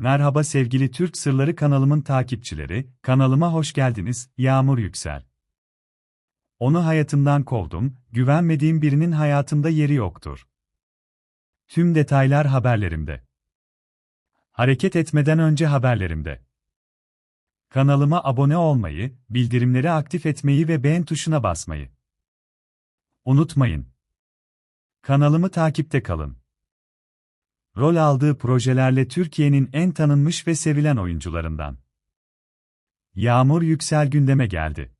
Merhaba sevgili Türk Sırları kanalımın takipçileri, kanalıma hoş geldiniz, Yağmur Yüksel. Onu hayatımdan kovdum, güvenmediğim birinin hayatımda yeri yoktur. Tüm detaylar haberlerimde. Hareket etmeden önce haberlerimde. Kanalıma abone olmayı, bildirimleri aktif etmeyi ve beğen tuşuna basmayı unutmayın. Kanalımı takipte kalın. Rol aldığı projelerle Türkiye'nin en tanınmış ve sevilen oyuncularından. Yağmur Yüksel gündeme geldi.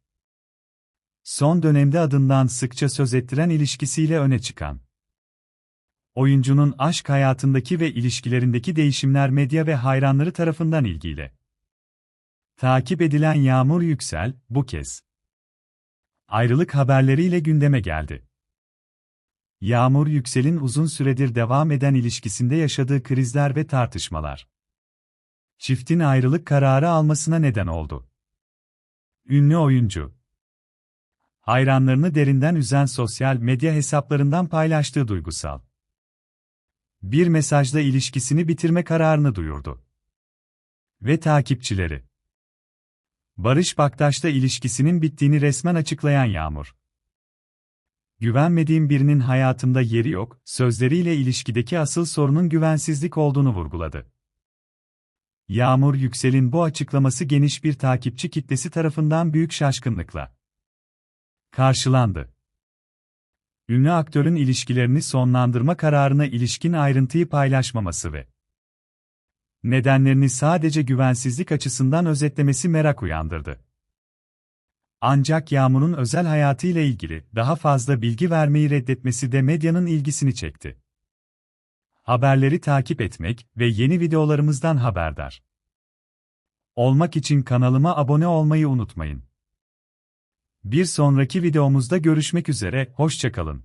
Son dönemde adından sıkça söz ettiren ilişkisiyle öne çıkan. Oyuncunun aşk hayatındaki ve ilişkilerindeki değişimler medya ve hayranları tarafından ilgiyle. Takip edilen Yağmur Yüksel, bu kez ayrılık haberleriyle gündeme geldi. Yağmur Yüksel'in uzun süredir devam eden ilişkisinde yaşadığı krizler ve tartışmalar. Çiftin ayrılık kararı almasına neden oldu. Ünlü oyuncu hayranlarını derinden üzen sosyal medya hesaplarından paylaştığı duygusal bir mesajla ilişkisini bitirme kararını duyurdu. Ve takipçileri Barış Baktaş'ta ilişkisinin bittiğini resmen açıklayan Yağmur güvenmediğim birinin hayatımda yeri yok, sözleriyle ilişkideki asıl sorunun güvensizlik olduğunu vurguladı. Yağmur Yüksel'in bu açıklaması geniş bir takipçi kitlesi tarafından büyük şaşkınlıkla karşılandı. Ünlü aktörün ilişkilerini sonlandırma kararına ilişkin ayrıntıyı paylaşmaması ve nedenlerini sadece güvensizlik açısından özetlemesi merak uyandırdı. Ancak Yağmur'un özel hayatıyla ilgili daha fazla bilgi vermeyi reddetmesi de medyanın ilgisini çekti. Haberleri takip etmek ve yeni videolarımızdan haberdar olmak için kanalıma abone olmayı unutmayın. Bir sonraki videomuzda görüşmek üzere, hoşçakalın.